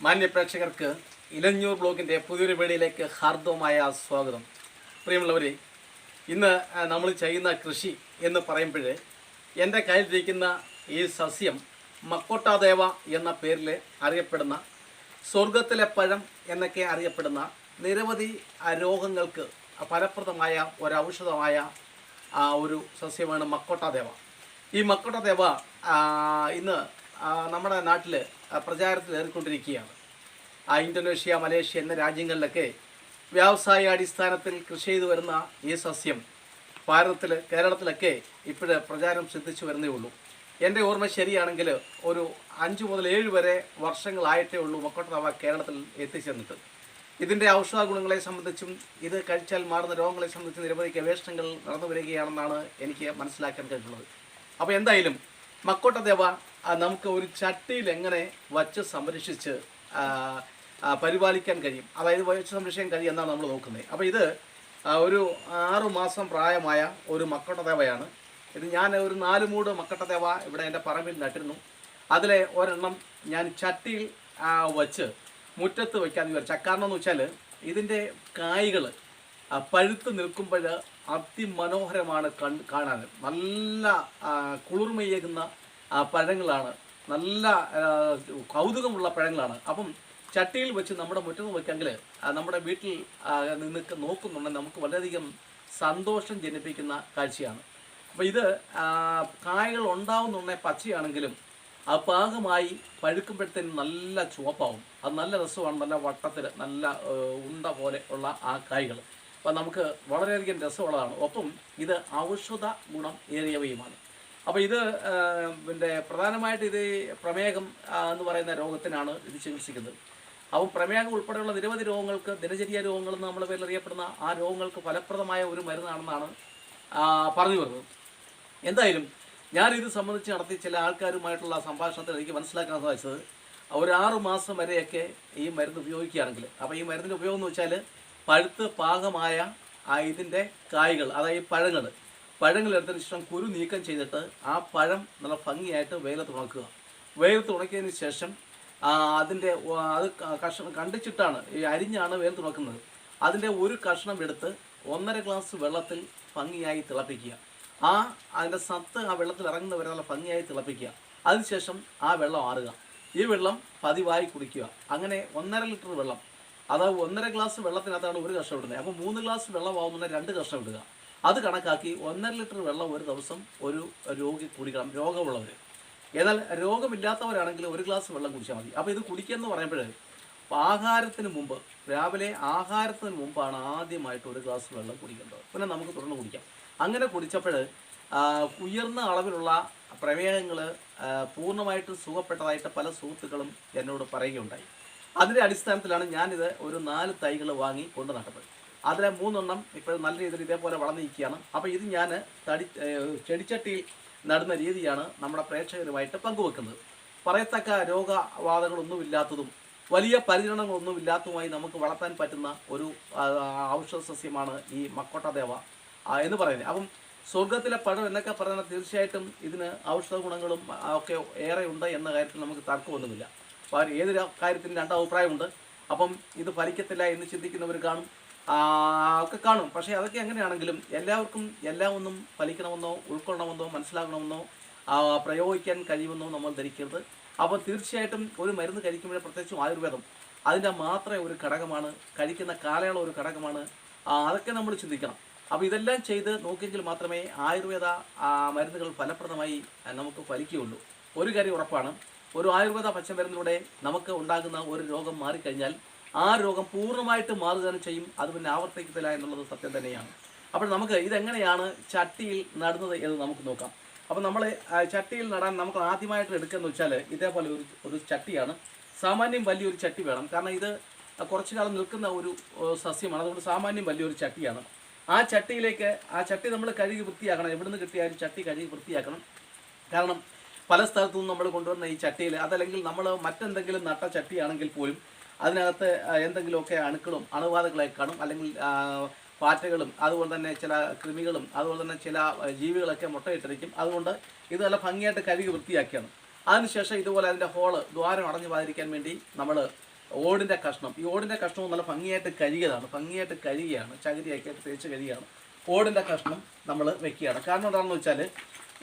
മാന്യ പ്രേക്ഷകർക്ക് ഇലഞ്ഞൂർ ബ്ലോഗിന്റെ പുതിയൊരു വീഡിയോയിലേക്ക് ഹാർദവമായ സ്വാഗതം. പ്രിയമുള്ളവരെ ഇന്ന് നമ്മൾ ചെയ്യുന്ന കൃഷി എന്ന് പറയുമ്പോൾ എന്റെ കയ്യിലിരിക്കുന്ന ഈ സസ്യം മക്കോട്ടാദേവ എന്ന പേരിൽ അറിയപ്പെടുന്ന സ്വർഗത്തിലെ പഴം എന്നൊക്കെ അറിയപ്പെടുന്ന നിരവധി രോഗങ്ങൾക്ക് ഫലപ്രദമായ ഒരൗഷധമായ ഒരു സസ്യമാണ് മക്കോട്ടാദേവ ഈ മക്കോട്ടാദേവ ഇന്ന് നമ്മുടെ നാട്ടിൽ പ്രചാരത്തിൽ ഏറിക്കൊണ്ടിരിക്കുകയാണ്. ഇന്തോനേഷ്യ മലേഷ്യ എന്ന രാജ്യങ്ങളിലൊക്കെ വ്യാവസായിക അടിസ്ഥാനത്തിൽ കൃഷി ചെയ്തു വരുന്ന ഈ സസ്യം ഭാരതത്തിൽ കേരളത്തിലൊക്കെ ഇപ്പോഴ് പ്രചാരം സിദ്ധിച്ചു വരുന്നേ ഉള്ളൂ. എന്റെ ഓർമ്മ ശരിയാണെങ്കിൽ ഒരു അഞ്ച് മുതൽ ഏഴ് വരെ വർഷങ്ങളായിട്ടേ ഉള്ളൂ മക്കോട്ടറവ കേരളത്തിൽ എത്തിച്ചെന്നിട്ട്. ഇതിന്റെ ഔഷധ ഗുണങ്ങളെ സംബന്ധിച്ചും ഇത് കഴിച്ചാൽ മാറുന്ന രോഗങ്ങളെ സംബന്ധിച്ച് നിരവധി ഗവേഷണങ്ങൾ നടന്നു വരികയാണെന്നാണ് എനിക്ക് മനസ്സിലാക്കാൻ കഴിഞ്ഞുള്ളത് അപ്പോൾ എന്തായാലും മക്കോട്ടദേവ നമുക്ക് ഒരു ചട്ടിയിൽ എങ്ങനെ വച്ച് സംരക്ഷിച്ച് പരിപാലിക്കാൻ കഴിയും? അതായത് വച്ച് സംരക്ഷിക്കാൻ കഴിയും എന്നാണ് നമ്മൾ നോക്കുന്നത്. അപ്പോൾ ഇത് ഒരു ആറു മാസം പ്രായമായ ഒരു മക്കോട്ടദേവയാണ്. ഇത് ഞാൻ ഒരു നാല് മൂട് മക്കട്ടദേവ ഇവിടെ എന്റെ പറമ്പിൽ നട്ടിരുന്നു. അതിലെ ഒരെണ്ണം ഞാൻ ചട്ടിയിൽ വച്ച് മുറ്റത്ത് വയ്ക്കാമെന്ന് വിചാരിച്ചു. കാരണം എന്ന് വെച്ചാൽ ഇതിന്റെ കായ്കൾ പഴുത്ത് നിൽക്കുമ്പോൾ അതിമനോഹരമാണ് കൺ കാണാൻ. നല്ല കുളിർമയേകുന്ന പഴങ്ങളാണ്. നല്ല കൗതുകമുള്ള പഴങ്ങളാണ്. അപ്പം ചട്ടിയിൽ വെച്ച് നമ്മുടെ മുറ്റത്ത് വയ്ക്കെങ്കിൽ നമ്മുടെ വീട്ടിൽ നിന്നൊക്കെ നോക്കുന്നുണ്ടെങ്കിൽ നമുക്ക് വളരെയധികം സന്തോഷം ജനിപ്പിക്കുന്ന കാഴ്ചയാണ്. അപ്പോൾ ഇത് കായകൾ ഉണ്ടാവുന്നുണ്ടെങ്കിൽ പച്ചയാണെങ്കിലും ആ പാകമായി പഴുക്കുമ്പോഴത്തേനും നല്ല ചുവപ്പാവും. അത് നല്ല രസമാണ്. നല്ല വട്ടത്തിൽ നല്ല ഉണ്ട പോലെ ഉള്ള ആ കായ്കൾ അപ്പോൾ നമുക്ക് വളരെയധികം രസമുള്ളതാണ്. ഒപ്പം ഇത് ഔഷധ ഗുണം ഏറിയവയുമാണ്. അപ്പോൾ ഇത് പിന്നെ പ്രധാനമായിട്ട് ഇത് പ്രമേഹം എന്ന് പറയുന്ന രോഗത്തിനാണ് ഇത് ചികിത്സിക്കുന്നത്. അപ്പം പ്രമേഹം ഉൾപ്പെടെയുള്ള നിരവധി രോഗങ്ങൾക്ക് ദിനചര്യ രോഗങ്ങൾ എന്ന് നമ്മുടെ പേരിൽ അറിയപ്പെടുന്ന ആ രോഗങ്ങൾക്ക് ഫലപ്രദമായ ഒരു മരുന്നാണെന്നാണ് പറഞ്ഞു വരുന്നത്. എന്തായാലും ഞാൻ ഇത് സംബന്ധിച്ച് നടത്തി ചില ആൾക്കാരുമായിട്ടുള്ള സംഭാഷണത്തിൽ എനിക്ക് മനസ്സിലാക്കാൻ സാധിച്ചത് ഒരു ആറ് മാസം വരെയൊക്കെ ഈ മരുന്ന് ഉപയോഗിക്കുകയാണെങ്കിൽ. അപ്പോൾ ഈ മരുന്നിന്റെ ഉപയോഗം എന്ന് വെച്ചാൽ പഴുത്ത് പാകമായ ഇതിന്റെ കായ്കൾ അതായത് പഴങ്ങൾ. പഴങ്ങൾ എടുത്തതിന് ശേഷം കുരു നീക്കം ചെയ്തിട്ട് ആ പഴം നല്ല ഭംഗിയായിട്ട് വെയിലത്ത് ഉണക്കുക. വെയിലത്ത് ഉണക്കിയതിന് ശേഷം അതിന്റെ അത് കഷ്ണം കണ്ടിച്ചിട്ടാണ് ഈ അരിഞ്ഞാണ് വെയിലത്ത് ഉണക്കുന്നത്. അതിന്റെ ഒരു കഷ്ണം എടുത്ത് ഒന്നര ഗ്ലാസ് വെള്ളത്തിൽ ഭംഗിയായി തിളപ്പിക്കുക. ആ അതിന്റെ സത്ത് ആ വെള്ളത്തിൽ ഇറങ്ങുന്നവരെ നല്ല ഭംഗിയായി തിളപ്പിക്കുക. അതിനുശേഷം ആ വെള്ളം ആറുക. ഈ വെള്ളം പതിവായി കുടിക്കുക. അങ്ങനെ ഒന്നര ലിറ്റർ വെള്ളം അത് ഒന്നര ഗ്ലാസ് വെള്ളത്തിനകത്താണ് ഒരു കഷ്ണം ഇടുന്നത്. അപ്പോൾ മൂന്ന് ഗ്ലാസ് വെള്ളം ആവുന്നുണ്ടെങ്കിൽ രണ്ട് കഷ്ണം ഇടുക. അത് കണക്കാക്കി ഒന്നര ലിറ്റർ വെള്ളം ഒരു ദിവസം ഒരു രോഗി കുടിക്കണം രോഗമുള്ളവർ എന്നാൽ രോഗമില്ലാത്തവരാണെങ്കിൽ ഒരു ഗ്ലാസ് വെള്ളം കുടിച്ചാൽ മതി. അപ്പോൾ ഇത് കുടിക്കുക എന്ന് പറയുമ്പോൾ ആഹാരത്തിന് മുമ്പ് രാവിലെ ആഹാരത്തിന് മുമ്പാണ് ആദ്യമായിട്ട് ഒരു ഗ്ലാസ് വെള്ളം കുടിക്കേണ്ടത്. പിന്നെ നമുക്ക് തുടർന്ന് കുടിക്കാം. അങ്ങനെ കുടിച്ചപ്പോൾ ഉയർന്ന അളവിലുള്ള പ്രമേഹങ്ങൾ പൂർണമായിട്ട് സുഖപ്പെട്ടതായിട്ട് പല സുഹൃത്തുക്കളും എന്നോട് പറയുകയുണ്ടായി. അതിന്റെ അടിസ്ഥാനത്തിലാണ് ഞാനിത് ഒരു നാല് തൈകൾ വാങ്ങി കൊണ്ട് നട്ടത്. അതിലെ മൂന്നെണ്ണം ഇപ്പോൾ നല്ല രീതിയിൽ ഇതേപോലെ വളർന്നിരിക്കുകയാണ് അപ്പോൾ ഇത് ഞാൻ തടി ചെടിച്ചട്ടിയിൽ നടുന്ന രീതിയാണ് നമ്മുടെ പ്രേക്ഷകരുമായിട്ട് പങ്കുവെക്കുന്നത്. പറയത്തക്ക രോഗബാധകളൊന്നുമില്ലാത്തതും വലിയ പരിചരണങ്ങളൊന്നുമില്ലാത്തതുമായി നമുക്ക് വളർത്താൻ പറ്റുന്ന ഒരു ഔഷധ സസ്യമാണ് ഈ മക്കോട്ടദേവ എന്ന് പറയുന്നത്. അപ്പം സ്വർഗത്തിലെ പഴം എന്നൊക്കെ പറഞ്ഞാൽ തീർച്ചയായിട്ടും ഇതിന് ഔഷധ ഗുണങ്ങളും ഒക്കെ ഏറെ ഉണ്ട് എന്ന കാര്യത്തിൽ നമുക്ക് തർക്കമൊന്നുമില്ല അപ്പോൾ ഏത് ര- കാര്യത്തിനും രണ്ട് അഭിപ്രായമുണ്ട്. അപ്പം ഇത് ഫലിക്കത്തില്ല എന്ന് ചിന്തിക്കുന്നവർ കാണും. ഒക്കെ കാണും. പക്ഷേ അതൊക്കെ എങ്ങനെയാണെങ്കിലും എല്ലാവർക്കും എല്ലാം ഒന്നും ഫലിക്കണമെന്നോ ഉൾക്കൊള്ളണമെന്നോ മനസ്സിലാകണമെന്നോ പ്രയോഗിക്കാൻ കഴിയുമെന്നോ നമ്മൾ ധരിക്കരുത്. അപ്പോൾ തീർച്ചയായിട്ടും ഒരു മരുന്ന് കഴിക്കുമ്പോൾ പ്രത്യേകിച്ചും ആയുർവേദം അതിന്റെ മാത്രമേ ഒരു ഘടകമാണ്. കഴിക്കുന്ന കാലയളവ് ഒരു ഘടകമാണ്. അതൊക്കെ നമ്മൾ ചിന്തിക്കണം. അപ്പോൾ ഇതെല്ലാം ചെയ്ത് നോക്കിയെങ്കിൽ മാത്രമേ ആയുർവേദ മരുന്നുകൾ ഫലപ്രദമായി നമുക്ക് ഫലിക്കുകയുള്ളൂ. ഒരു കാര്യം ഉറപ്പാണ്. ഒരു ആയുർവേദ പച്ചമരുന്നിലൂടെ നമുക്ക് ഉണ്ടാകുന്ന ഒരു രോഗം മാറിക്കഴിഞ്ഞാൽ ആ രോഗം പൂർണമായിട്ട് മാറുക തന്നെ ചെയ്യും അത് പിന്നെ ആവർത്തിക്കത്തില്ല എന്നുള്ളത് സത്യം തന്നെയാണ്. അപ്പോൾ നമുക്ക് ഇതെങ്ങനെയാണ് ചട്ടിയിൽ നടുന്നത് എന്ന് നമുക്ക് നോക്കാം. അപ്പോൾ നമ്മൾ ചട്ടിയിൽ നടാൻ നമുക്ക് ആദ്യമായിട്ട് എടുക്കുന്നത് വെച്ചാൽ ഇതേപോലെ ഒരു ഒരു ചട്ടിയാണ്. സാമാന്യം വലിയൊരു ചട്ടി വേണം. കാരണം ഇത് കുറച്ചു കാലം നിൽക്കുന്ന ഒരു സസ്യമാണ്. അതുകൊണ്ട് സാമാന്യം വലിയൊരു ചട്ടിയാണ്. ആ ചട്ടിയിലേക്ക് ആ ചട്ടി നമ്മൾ കഴുകി വൃത്തിയാക്കണം. എവിടുന്ന് കിട്ടിയാലും ചട്ടി കഴുകി വൃത്തിയാക്കണം. കാരണം പല സ്ഥലത്തു നിന്നും നമ്മൾ കൊണ്ടുവന്ന ഈ ചട്ടിയിൽ അതല്ലെങ്കിൽ നമ്മൾ മറ്റെന്തെങ്കിലും നട്ട ചട്ടിയാണെങ്കിൽ പോലും അതിനകത്ത് എന്തെങ്കിലുമൊക്കെ അണുക്കളും അണുബാധകളെ കാണും. അല്ലെങ്കിൽ പാറ്റകളും അതുപോലെ തന്നെ ചില കൃമികളും അതുപോലെ തന്നെ ചില ജീവികളൊക്കെ മുട്ടയിട്ടിരിക്കും. അതുകൊണ്ട് ഇത് നല്ല ഭംഗിയായിട്ട് കഴുകി വൃത്തിയാക്കിയാണ്. അതിനുശേഷം ഇതുപോലെ അതിന്റെ ഹോൾ ദ്വാരം അടഞ്ഞു പോകാതിരിക്കാൻ വേണ്ടി നമ്മൾ ഓടിന്റെ കഷ്ണം. ഈ ഓടിന്റെ കഷ്ണവും നല്ല ഭംഗിയായിട്ട് കഴുകിയതാണ്. ഭംഗിയായിട്ട് കഴുകിയാണ്. ചകിരിയൊക്കെ ആയിട്ട് തേച്ച് കഴുകിയാണ്. ഓടിന്റെ കഷ്ണം നമ്മൾ വെക്കുകയാണ്. കാരണം എന്താണെന്ന് വെച്ചാൽ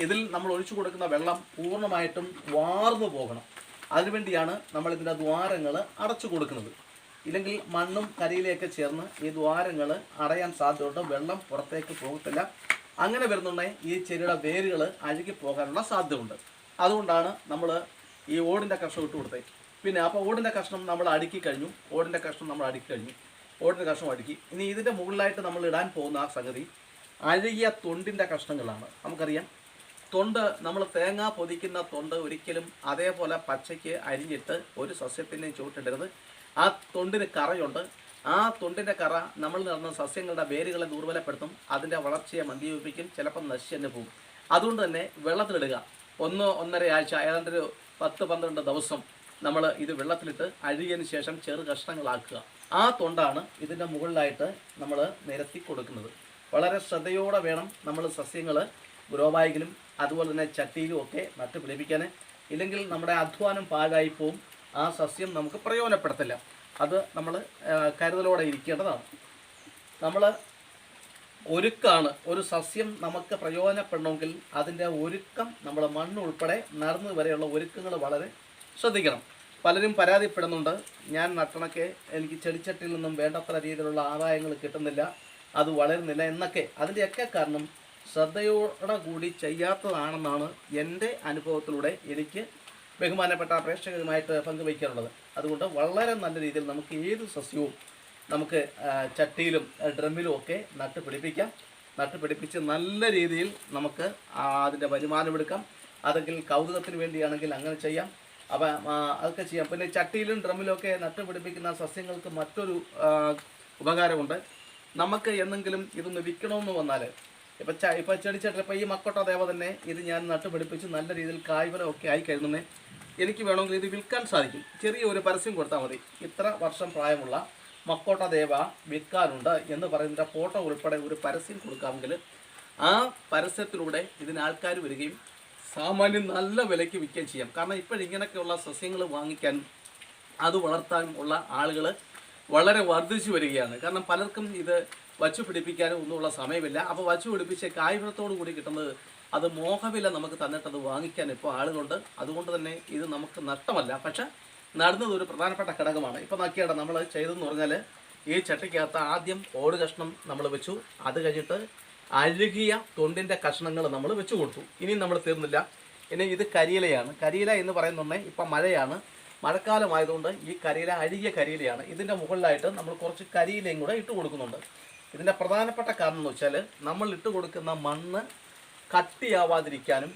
ഇതിൽ നമ്മൾ ഒഴിച്ചു കൊടുക്കുന്ന വെള്ളം പൂർണമായിട്ടും വാർന്നു പോകണം. അതിനുവേണ്ടിയാണ് നമ്മൾ ഇതിന്റെ ദ്വാരങ്ങൾ അടച്ചു കൊടുക്കുന്നത്. ഇല്ലെങ്കിൽ മണ്ണും കരിയിലേക്ക് ചേർന്ന് ഈ ദ്വാരങ്ങൾ അടയാൻ സാധ്യതയുണ്ട്. വെള്ളം പുറത്തേക്ക് പോകത്തില്ല. അങ്ങനെ വരുന്നുണ്ടെങ്കിൽ ഈ ചെടിയുടെ വേരുകൾ അഴുകി പോകാനുള്ള സാധ്യതയുണ്ട്. അതുകൊണ്ടാണ് നമ്മൾ ഈ ഓടിന്റെ കഷ്ണം ഇട്ട് കൊടുത്തത്. പിന്നെ അപ്പോൾ ഓടിന്റെ കഷ്ണം നമ്മൾ അടുക്കി കഴിഞ്ഞു. ഓടിന്റെ കഷ്ണം നമ്മൾ അടുക്കി കഴിഞ്ഞു. ഓടിന്റെ കഷ്ണം അടുക്കി. ഇനി ഇതിന്റെ മുകളിലായിട്ട് നമ്മൾ ഇടാൻ പോകുന്ന ആ സംഗതി അഴുകിയ തൊണ്ടിന്റെ കഷ്ണങ്ങളാണ്. നമുക്കറിയാം തൊണ്ട് നമ്മൾ തേങ്ങ പൊതിക്കുന്ന തൊണ്ട് ഒരിക്കലും അതേപോലെ പച്ചയ്ക്ക് അരിഞ്ഞിട്ട് ഒരു സസ്യത്തിന്റെയും ചുവട്ടിടരുത് ആ തൊണ്ടിന് കറയുണ്ട്. ആ തൊണ്ടിന്റെ കറ നമ്മൾ നടന്ന സസ്യങ്ങളുടെ വേരുകളെ ദുർബലപ്പെടുത്തും. അതിന്റെ വളർച്ചയെ മന്ദീപിപ്പിക്കും ചിലപ്പം നശിച്ചു തന്നെ പോകും. അതുകൊണ്ട് തന്നെ വെള്ളത്തിലിടുക. ഒന്ന് ഒന്നര ആഴ്ച ഏതാണ്ട് ഒരു പത്ത് പന്ത്രണ്ട് ദിവസം നമ്മൾ ഇത് വെള്ളത്തിലിട്ട് അഴുകിയതിന് ശേഷം ചെറു കഷ്ണങ്ങളാക്കുക. ആ തൊണ്ടാണ് ഇതിന്റെ മുകളിലായിട്ട് നമ്മൾ നിരത്തി കൊടുക്കുന്നത്. വളരെ ശ്രദ്ധയോടെ വേണം നമ്മൾ സസ്യങ്ങൾ ഗ്രോബാഗിലും അതുപോലെ തന്നെ ചട്ടിയിലും ഒക്കെ നട്ട് പിടിപ്പിക്കാൻ ഇല്ലെങ്കിൽ നമ്മുടെ അധ്വാനം പാഴായി പോവും. ആ സസ്യം നമുക്ക് പ്രയോജനപ്പെടുത്തില്ല. അത് നമ്മൾ കരുതലോടെ ഇരിക്കേണ്ടതാണ്. നമ്മൾ ഒരുക്കാണ്. ഒരു സസ്യം നമുക്ക് പ്രയോജനപ്പെടണമെങ്കിൽ അതിന്റെ ഒരുക്കം നമ്മൾ മണ്ണ് ഉൾപ്പെടെ നടന്നു വരെയുള്ള ഒരുക്കങ്ങൾ വളരെ ശ്രദ്ധിക്കണം. പലരും പരാതിപ്പെടുന്നുണ്ട്. ഞാൻ നട്ടണക്കെ എനിക്ക് ചെടിച്ചട്ടിയിൽ നിന്നും വേണ്ടത്ര രീതിയിലുള്ള ആദായങ്ങൾ കിട്ടുന്നില്ല. അത് വളരുന്നില്ല എന്നൊക്കെ. അതിന്റെയൊക്കെ കാരണം ശ്രദ്ധയോടെ കൂടി ചെയ്യാത്തതാണെന്നാണ് എന്റെ അനുഭവത്തിലൂടെ എനിക്ക് ബഹുമാനപ്പെട്ട പ്രേക്ഷകരുമായിട്ട് പങ്കുവയ്ക്കാറുള്ളത് അതുകൊണ്ട് വളരെ നല്ല രീതിയിൽ നമുക്ക് ഏത് സസ്യവും നമുക്ക് ചട്ടിയിലും ഡ്രമ്മിലും ഒക്കെ നട്ട് പിടിപ്പിക്കാം നട്ട് പിടിപ്പിച്ച് നല്ല രീതിയിൽ നമുക്ക് അതിന്റെ വരുമാനമെടുക്കാം അതെങ്കിൽ കൗതുകത്തിന് വേണ്ടിയാണെങ്കിൽ അങ്ങനെ ചെയ്യാം. അപ്പം അതൊക്കെ ചെയ്യാം. പിന്നെ ചട്ടിയിലും ഡ്രമ്മിലും ഒക്കെ നട്ട് പിടിപ്പിക്കുന്ന സസ്യങ്ങൾക്ക് മറ്റൊരു ഉപകാരമുണ്ട്. നമുക്ക് എന്തെങ്കിലും ഇതൊന്ന് വിൽക്കണമെന്ന് വന്നാൽ ഇപ്പം ച ഇപ്പം ചെടിച്ചട്ടിൽ ഇപ്പം ഈ മക്കോട്ട ദേവ തന്നെ ഇത് ഞാൻ നട്ടുപിടിപ്പിച്ച് നല്ല രീതിയിൽ കായ്ഫലം ഒക്കെ ആയി കഴിഞ്ഞേ എനിക്ക് വേണമെങ്കിൽ ഇത് വിൽക്കാൻ സാധിക്കും. ചെറിയ ഒരു പരസ്യം കൊടുത്താൽ മതി. ഇത്ര വർഷം പ്രായമുള്ള മക്കോട്ട ദേവ വിൽക്കാനുണ്ട് എന്ന് പറയുന്ന ഫോട്ടോ ഉൾപ്പെടെ ഒരു പരസ്യം കൊടുക്കാമെങ്കിൽ ആ പരസ്യത്തിലൂടെ ഇതിന് ആൾക്കാർ വരികയും സാമാന്യം നല്ല വിലയ്ക്ക് വിൽക്കുകയും ചെയ്യാം. കാരണം ഇപ്പോഴിങ്ങനെയൊക്കെയുള്ള സസ്യങ്ങൾ വാങ്ങിക്കാൻ അത് വളർത്താനും ഉള്ള ആളുകൾ വളരെ വർദ്ധിച്ചു വരികയാണ്. കാരണം പലർക്കും ഇത് വച്ചു പിടിപ്പിക്കാനും ഒന്നുമുള്ള സമയമില്ല. അപ്പോൾ വച്ചു പിടിപ്പിച്ച് കായ്ഫലത്തോടു കൂടി കിട്ടുന്നത് അത് മോഹവില നമുക്ക് തന്നിട്ട് അത് വാങ്ങിക്കാൻ ഇപ്പോൾ ആളുകളുണ്ട്. അതുകൊണ്ട് തന്നെ ഇത് നമുക്ക് നഷ്ടമല്ല. പക്ഷെ നടുന്നത് ഒരു പ്രധാനപ്പെട്ട ഘടകമാണ്. ഇപ്പോൾ നോക്കിയാടെ നമ്മൾ ചെയ്തതെന്ന് പറഞ്ഞാൽ ഈ ചട്ടിക്കകത്ത് ആദ്യം ഓട് കഷ്ണം നമ്മൾ വെച്ചു. അത് കഴിഞ്ഞിട്ട് അഴുകിയ തൊണ്ടിന്റെ കഷ്ണങ്ങൾ നമ്മൾ വെച്ചു കൊടുത്തു. ഇനിയും നമ്മൾ തീർന്നില്ല. ഇനി ഇത് കരിയിലയാണ്. കരിയില എന്ന് പറയുന്നുണ്ടെ ഇപ്പം മഴയാണ്. മഴക്കാലമായതുകൊണ്ട് ഈ കരിയില അഴുകിയ കരിയിലയാണ്. ഇതിന്റെ മുകളിലായിട്ട് നമ്മൾ കുറച്ച് കരിയിലയും കൂടെ ഇട്ട് കൊടുക്കുന്നുണ്ട്. ഇതിന്റെ പ്രധാനപ്പെട്ട കാരണം എന്ന് വെച്ചാൽ നമ്മൾ ഇട്ട് കൊടുക്കുന്ന മണ്ണ് കട്ടിയാവാതിരിക്കാനും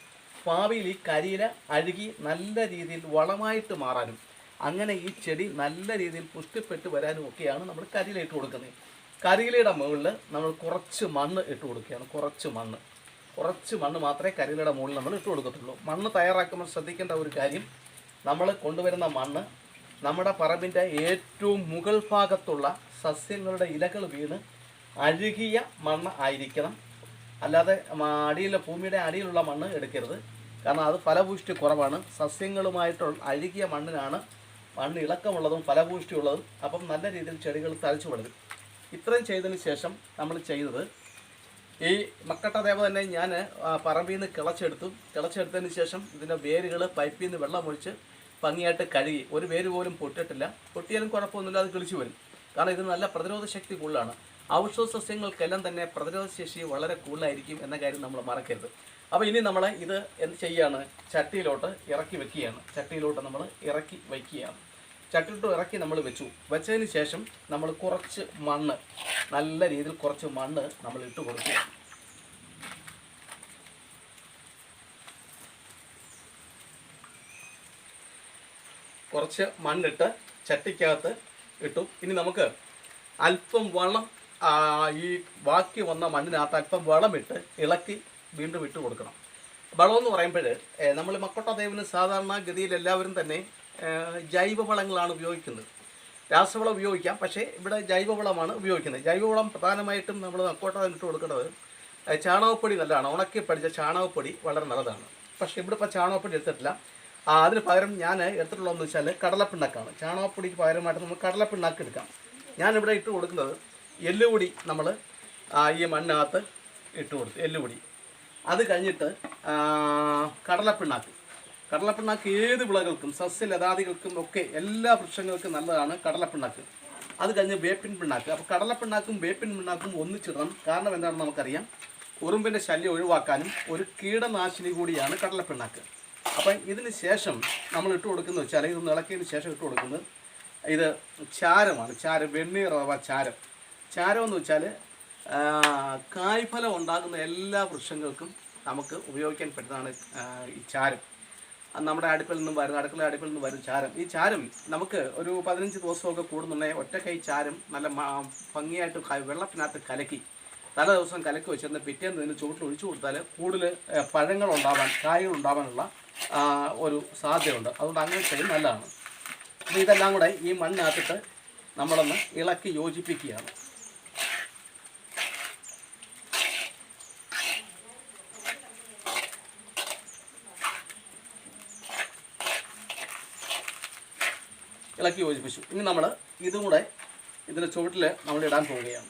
ഭാവിയിൽ ഈ കരിയില അഴുകി നല്ല രീതിയിൽ വളമായിട്ട് മാറാനും അങ്ങനെ ഈ ചെടി നല്ല രീതിയിൽ പുഷ്ടിപ്പെട്ട് വരാനും ഒക്കെയാണ് നമ്മൾ കരിയില ഇട്ട് കൊടുക്കുന്നത്. കരിയിലയുടെ മുകളിൽ നമ്മൾ കുറച്ച് മണ്ണ് ഇട്ട് കൊടുക്കുകയാണ് കുറച്ച് മണ്ണ്. കുറച്ച് മണ്ണ് മാത്രമേ കരിയിലയുടെ മുകളിൽ നമ്മൾ ഇട്ട് കൊടുക്കത്തുള്ളൂ മണ്ണ് തയ്യാറാക്കുമ്പോൾ ശ്രദ്ധിക്കേണ്ട ഒരു കാര്യം നമ്മൾ കൊണ്ടുവരുന്ന മണ്ണ് നമ്മുടെ പറമ്പിന്റെ ഏറ്റവും മുകൾ ഭാഗത്തുള്ള സസ്യങ്ങളുടെ ഇലകൾ വീണ് അഴുകിയ മണ്ണ് ആയിരിക്കണം. അല്ലാതെ അടിയിലെ ഭൂമിയുടെ അടിയിലുള്ള മണ്ണ് എടുക്കരുത്. കാരണം അത് ഫലപുഷ്ടി കുറവാണ്. സസ്യങ്ങളുമായിട്ടുള്ള അഴുകിയ മണ്ണിനാണ് മണ്ണ് ഇളക്കമുള്ളതും ഫലപുഷ്ടിയുള്ളതും അപ്പം നല്ല രീതിയിൽ ചെടികൾ തഴച്ചു വളരും. ഇത്രയും ചെയ്തതിന് ശേഷം നമ്മൾ ചെയ്തത് ഈ മക്കട്ട ദേവ തന്നെ ഞാൻ പറമ്പിൽ നിന്ന് കിളച്ചെടുത്തു. കിളച്ചെടുത്തതിന് ശേഷം ഇതിന്റെ വേരുകൾ പൈപ്പിൽ നിന്ന് വെള്ളമൊഴിച്ച് ഭംഗിയായിട്ട് കഴുകി. ഒരു വേര് പോലും പൊട്ടിട്ടില്ല പൊട്ടിയാലും കുഴപ്പമൊന്നുമില്ല അത് കിളിച്ചു വരും. കാരണം ഇത് നല്ല പ്രതിരോധ ശക്തി കൂടുതലാണ്. ഔഷധ സസ്യങ്ങൾക്കെല്ലാം തന്നെ പ്രതിരോധ ശേഷി വളരെ കൂടുതലായിരിക്കും എന്ന കാര്യം നമ്മൾ മറക്കരുത്. അപ്പോൾ ഇനി നമ്മൾ ഇത് എന്ത് ചെയ്യാണ്? ചട്ടിയിലോട്ട് ഇറക്കി വെക്കുകയാണ്. ചട്ടിയിലോട്ട് നമ്മൾ ഇറക്കി വയ്ക്കുകയാണ് ചട്ടിയിലോട്ട് ഇറക്കി നമ്മൾ വെച്ചു. വെച്ചതിന് ശേഷം നമ്മൾ കുറച്ച് മണ്ണ് നല്ല രീതിയിൽ കുറച്ച് മണ്ണ് നമ്മൾ ഇട്ട് കൊടുക്കുക കുറച്ച് മണ്ണിട്ട് ചട്ടിക്കകത്ത് ഇട്ടു. ഇനി നമുക്ക് അല്പം വളം ഈ ബാക്കി വന്ന മണ്ണിനകത്ത് അല്പം വളമിട്ട് ഇളക്കി വീണ്ടും ഇട്ട് കൊടുക്കണം. വളം എന്ന് പറയുമ്പോൾ നമ്മൾ മക്കോട്ട ദേവിന് സാധാരണ ഗതിയിൽ എല്ലാവരും തന്നെ ജൈവ ജൈവവളങ്ങളാണ് ഉപയോഗിക്കുന്നത്. രാസവളം ഉപയോഗിക്കാം പക്ഷേ ഇവിടെ ജൈവവളമാണ് ഉപയോഗിക്കുന്നത്. ജൈവവളം പ്രധാനമായിട്ടും നമ്മൾ മക്കോട്ട ഇട്ട് കൊടുക്കുന്നത് ചാണകപ്പൊടി നല്ലതാണ്. ഉണക്കി പഠിച്ച ചാണകപ്പൊടി വളരെ നല്ലതാണ്. പക്ഷേ ഇവിടെ ഇപ്പോൾ ചാണകപ്പൊടി എടുത്തിട്ടില്ല. അതിന് പകരം ഞാൻ എടുത്തിട്ടുള്ളതെന്ന് വെച്ചാൽ കടലപ്പിണ്ണാക്കാണ്. ചാണകപ്പൊടിക്ക് പകരമായിട്ട് നമ്മൾ കടലപ്പിണ്ണാക്ക് എടുക്കാം. ഞാനിവിടെ ഇട്ട് കൊടുക്കുന്നത് എല്ലുപൊടി നമ്മൾ ഈ മണ്ണിനകത്ത് ഇട്ട് കൊടുത്തു എല്ലുപൊടി. അത് കഴിഞ്ഞിട്ട് കടലപ്പിണ്ണാക്ക്. കടലപ്പിണ്ണാക്ക് ഏത് വിളകൾക്കും സസ്യലതാദികൾക്കും ഒക്കെ എല്ലാ വൃക്ഷങ്ങൾക്കും നല്ലതാണ് കടലപ്പിണ്ണാക്ക്. അത് കഴിഞ്ഞ് വേപ്പിൻ പിണ്ണാക്ക്. അപ്പോൾ കടലപ്പിണ്ണാക്കും വേപ്പിൻ പിണ്ണാക്കും ഒന്നിച്ചിടണം. കാരണം എന്താണെന്ന് നമുക്കറിയാം ഉറുമ്പിന്റെ ശല്യം ഒഴിവാക്കാനും ഒരു കീടനാശിനി കൂടിയാണ് കടലപ്പിണ്ണാക്ക്. അപ്പം ഇതിന് ശേഷം നമ്മൾ ഇട്ട് കൊടുക്കുന്നത് വെച്ചാൽ ഇത് ഇളക്കിയതിന് ശേഷം ഇട്ട് കൊടുക്കുന്നത് ഇത് ചാരമാണ്. ചാരം വെണ്ണീർ അഥവാ ചാരം. ചാരം എന്ന് വെച്ചാൽ കായ്ഫലം ഉണ്ടാകുന്ന എല്ലാ വൃക്ഷങ്ങൾക്കും നമുക്ക് ഉപയോഗിക്കാൻ പറ്റുന്നതാണ് ഈ ചാരം. നമ്മുടെ അടുപ്പിൽ നിന്നും വരുന്ന അടുക്കള അടുപ്പിൽ നിന്നും വരുന്ന ചാരം. ഈ ചാരം നമുക്ക് ഒരു പതിനഞ്ച് ദിവസമൊക്കെ കൂടുന്നുണ്ടെങ്കിൽ ഒറ്റ കൈ ചാരം നല്ല ഭംഗിയായിട്ട് വെള്ളത്തിനകത്ത് കലക്കി തലേ ദിവസം കലക്കി വെച്ചിരുന്ന പിറ്റേന്ന് ഇതിന് ചുവട്ടിൽ ഒഴിച്ചു കൊടുത്താൽ കൂടുതൽ പഴങ്ങൾ ഉണ്ടാവാൻ കായകൾ ഉണ്ടാവാനുള്ള ഒരു സാധ്യതയുണ്ട്. അതുകൊണ്ട് അങ്ങനെ ചെയ്യും നല്ലതാണ്. അപ്പോൾ ഇതെല്ലാം കൂടെ ഈ മണ്ണിനകത്തിട്ട് നമ്മളൊന്ന് ഇളക്കി യോജിപ്പിക്കുകയാണ്. ഇളക്കി യോജിപ്പിച്ചു. ഇനി നമ്മൾ ഇതും കൂടെ ഇതിന്റെ ചുവട്ടിൽ നമ്മൾ ഇടാൻ പോവുകയാണ്.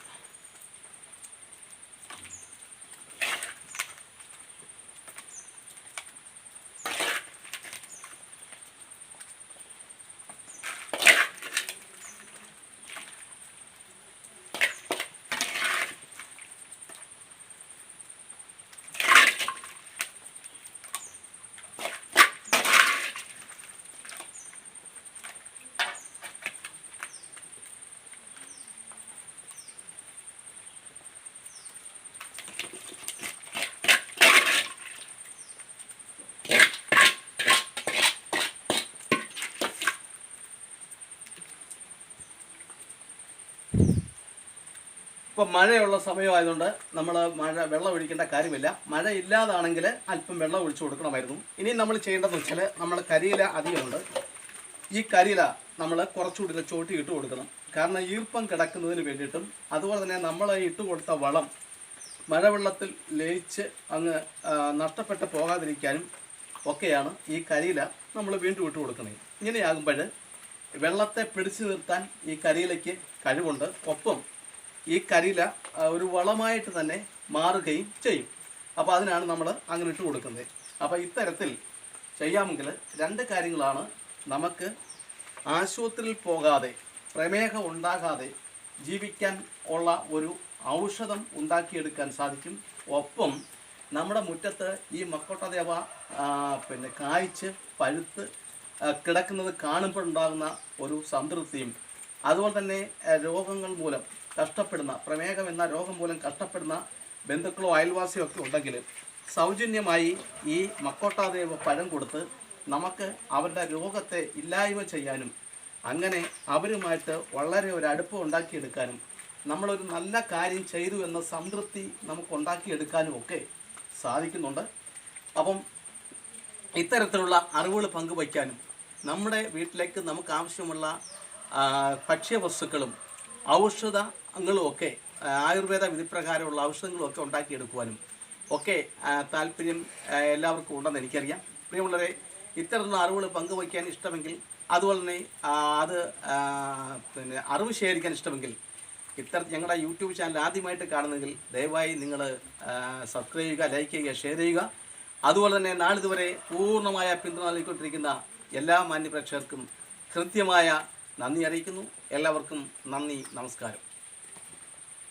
ഇപ്പം മഴയുള്ള സമയമായതുകൊണ്ട് നമ്മൾ മഴ വെള്ളം ഒഴിക്കേണ്ട കാര്യമില്ല. മഴ ഇല്ലാതാണെങ്കിൽ അല്പം വെള്ളം ഒഴിച്ചു കൊടുക്കണമായിരുന്നു. ഇനി നമ്മൾ ചെയ്യേണ്ടതെന്ന് വെച്ചാൽ നമ്മൾ കരിയില അധികമുണ്ട്. ഈ കരിയില നമ്മൾ കുറച്ചുകൂടി ചോട്ടി ഇട്ട് കൊടുക്കണം. കാരണം ഈർപ്പം കിടക്കുന്നതിന് വേണ്ടിയിട്ടും അതുപോലെ തന്നെ നമ്മൾ ഇട്ട് കൊടുത്ത വളം മഴവെള്ളത്തിൽ ലയിച്ച് അങ്ങ് നഷ്ടപ്പെട്ട് പോകാതിരിക്കാനും ഒക്കെയാണ് ഈ കരിയില നമ്മൾ വീണ്ടും ഇട്ട് കൊടുക്കുന്നത് ഇങ്ങനെയാകുമ്പോൾ വെള്ളത്തെ പിടിച്ചു നിർത്താൻ ഈ കരിയിലയ്ക്ക് കഴിവുണ്ട്. ഒപ്പം ഈ കരില ഒരു വളമായിട്ട് തന്നെ മാറുകയും ചെയ്യും. അപ്പോൾ അതിനാണ് നമ്മൾ അങ്ങനെ ഇട്ട് കൊടുക്കുന്നത്. അപ്പോൾ ഇത്തരത്തിൽ ചെയ്യാമെങ്കിൽ രണ്ട് കാര്യങ്ങളാണ് നമുക്ക് ആശുപത്രിയിൽ പോകാതെ പ്രമേഹം ഉണ്ടാകാതെ ജീവിക്കാൻ ഉള്ള ഒരു ഔഷധം ഉണ്ടാക്കിയെടുക്കാൻ സാധിക്കും. ഒപ്പം നമ്മുടെ മുറ്റത്ത് ഈ മക്കോട്ടദേവ പിന്നെ കായ്ച്ച് പഴുത്ത് കിടക്കുന്നത് കിടക്കുന്നത് കാണുമ്പോഴുണ്ടാകുന്ന ഒരു സംതൃപ്തിയും അതുപോലെ തന്നെ രോഗങ്ങൾ മൂലം കഷ്ടപ്പെടുന്ന പ്രമേഹം എന്ന രോഗം മൂലം കഷ്ടപ്പെടുന്ന ബന്ധുക്കളോ അയൽവാസിയോ ഒക്കെ ഉണ്ടെങ്കിൽ സൗജന്യമായി ഈ മക്കോട്ടാദേവ പഴം കൊടുത്ത് നമുക്ക് അവരുടെ രോഗത്തെ ഇല്ലായ്മ ചെയ്യാനും അങ്ങനെ അവരുമായിട്ട് വളരെ ഒരു അടുപ്പം ഉണ്ടാക്കിയെടുക്കാനും നമ്മളൊരു നല്ല കാര്യം ചെയ്തു എന്ന സംതൃപ്തി നമുക്ക് ഉണ്ടാക്കിയെടുക്കാനും ഒക്കെ സാധിക്കുന്നുണ്ട്. അപ്പം ഇത്തരത്തിലുള്ള അറിവുകൾ പങ്കുവയ്ക്കാനും നമ്മുടെ വീട്ടിലേക്ക് നമുക്ക് ആവശ്യമുള്ള ഭക്ഷ്യവസ്തുക്കളും ഔഷധങ്ങളും ഒക്കെ ആയുർവേദ വിധിപ്രകാരമുള്ള ഔഷധങ്ങളും ഒക്കെ ഉണ്ടാക്കിയെടുക്കുവാനും ഒക്കെ താല്പര്യം എല്ലാവർക്കും ഉണ്ടെന്ന് എനിക്കറിയാം. പ്രിയമുള്ളവരെ ഇത്തരത്തിലുള്ള അറിവുകൾ പങ്കുവയ്ക്കാൻ ഇഷ്ടമെങ്കിൽ അതുപോലെ തന്നെ അത് പിന്നെ അറിവ് ശേഖരിക്കാൻ ഇഷ്ടമെങ്കിൽ ഇത്തരം ഞങ്ങളുടെ യൂട്യൂബ് ചാനൽ ആദ്യമായിട്ട് കാണുന്നെങ്കിൽ ദയവായി നിങ്ങൾ സബ്സ്ക്രൈബ് ചെയ്യുക ലൈക്ക് ചെയ്യുക ഷെയർ ചെയ്യുക. അതുപോലെ തന്നെ നാളിതുവരെ പൂർണമായ പിന്തുണ നൽകിക്കൊണ്ടിരിക്കുന്ന എല്ലാ മാന്യപ്രേക്ഷകർക്കും കൃത്യമായ നന്ദി അറിയിക്കുന്നു. എല്ലാവർക്കും നന്ദി നമസ്കാരം.